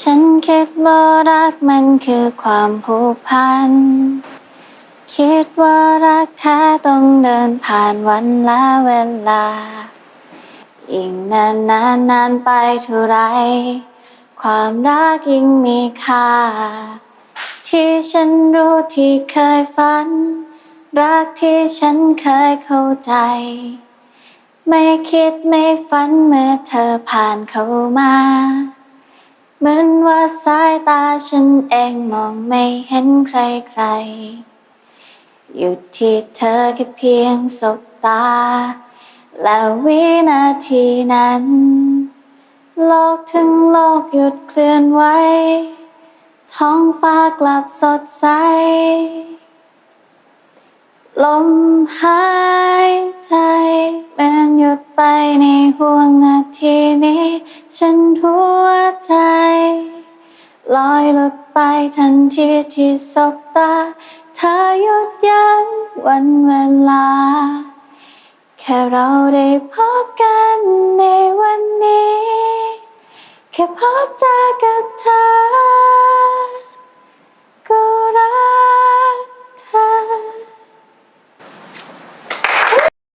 ฉันคิดว่ารักมันคือความผูกพัน คิดว่ารักแท้ต้องเดินผ่านวันและเวลา ยิ่งนานนานนานไปเท่าไร ความรักยิ่งมีค่า ที่ฉันรู้ที่เคยฝัน รักที่ฉันเคยเข้าใจ ไม่คิดไม่ฝันเมื่อเธอผ่านเข้ามา เหมือนว่าสายตาฉันเองมองไม่เห็นใครใครๆอยู่ที่เธอแค่เพียงสบตา แล้ววินาทีนั้น โลกทั้งโลกหยุดเคลื่อนไหวท้องฟ้ากลับสดใส ลมหายใจเหมือนหยุดไปในห่วงนาทีนี้ ฉันหัวใจ ลอยหลุดไปทันทีที่สบตา เธอหยุดยั้งวันเวลา แค่เราได้พบกันในวันนี้ แค่พบเจอกับเธอ